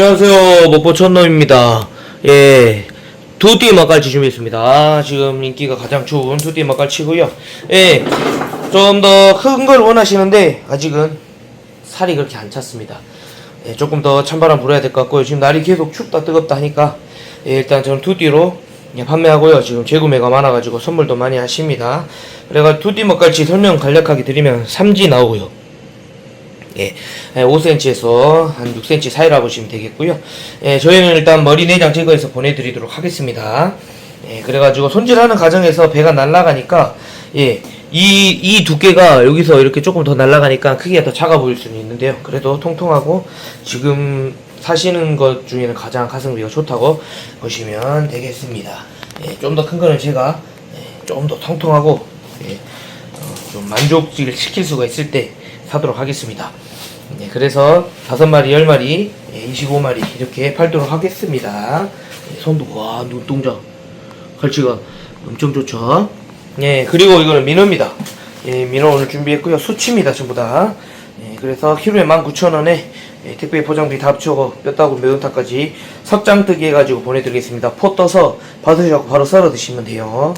안녕하세요. 목포천놈입니다. 예 두띠 맛깔치 준비했습니다. 아, 지금 인기가 가장 좋은 두띠 맛깔치고요. 예 좀 더 큰 걸 원하시는데 아직은 살이 그렇게 안 찼습니다. 예, 조금 더 찬바람 불어야 될 것 같고요. 지금 날이 계속 춥다 뜨겁다 하니까. 예, 일단 저는 두띠로 예, 판매하고요. 지금 재구매가 많아가지고 선물도 많이 하십니다. 그래가 두띠 맛깔치 설명 간략하게 드리면 삼지 나오고요 예, 5cm에서 한 6cm 사이라고 보시면 되겠고요. 예, 저희는 일단 머리 내장 제거해서 보내드리도록 하겠습니다. 예, 그래가지고 손질하는 과정에서 배가 날아가니까, 예, 이, 이 두께가 여기서 이렇게 조금 더 날아가니까 크기가 더 작아 보일 수는 있는데요. 그래도 통통하고 지금 사시는 것 중에는 가장 가성비가 좋다고 보시면 되겠습니다. 예, 좀 더 큰 거는 제가 예, 좀더 통통하고 예, 어, 좀 만족을 시킬 수가 있을 때 사도록 하겠습니다. 네, 그래서 다섯 마리, 열 마리, 예, 25마리 이렇게 팔도록 하겠습니다. 예, 손도 와 눈동자 갈치가 엄청 좋죠. 예, 그리고 이거는 민어입니다. 예, 민어 오늘 준비했고요. 수치입니다, 전부 다. 예, 그래서 키로에 19,000원에 예, 택배 포장비 다 합쳐고 뼈다구 매운탕까지 석장뜨기 해가지고 보내드리겠습니다. 포 떠서 받으셔서 바로 썰어 드시면 돼요.